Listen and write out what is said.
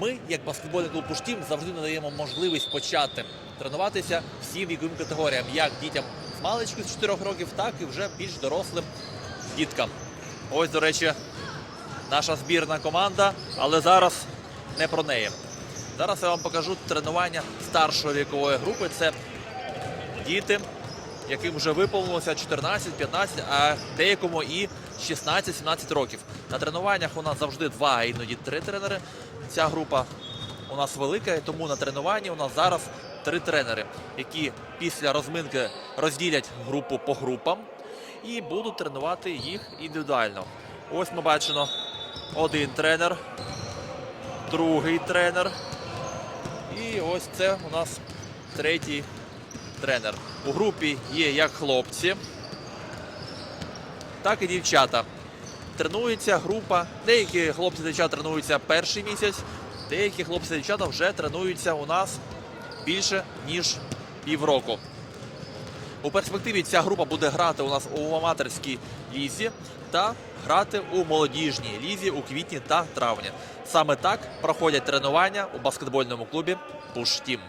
Ми, як баскетбольний клуб Пуштім, завжди надаємо можливість почати тренуватися всім віковим категоріям, як дітям з маличку з 4 років, так і вже більш дорослим діткам. Ось, до речі, наша збірна команда, але зараз не про неї. Зараз я вам покажу тренування старшої вікової групи. Це діти, яким вже виповнилося 14, 15, а деякому і 16-17 років. На тренуваннях у нас завжди два, а іноді три тренери. Ця група у нас велика, тому на тренуванні у нас зараз три тренери, які після розминки розділять групу по групам і будуть тренувати їх індивідуально. Ось ми бачимо один тренер, другий тренер. І ось це у нас третій тренер. У групі є як хлопці, так і дівчата. Тренується група. Деякі хлопці та дівчата тренуються перший місяць, деякі хлопці дівчата вже тренуються у нас більше, ніж півроку. У перспективі ця група буде грати у нас у аматорській лізі та грати у молодіжній лізі у квітні та травні. Саме так проходять тренування у баскетбольному клубі Пуш Тім.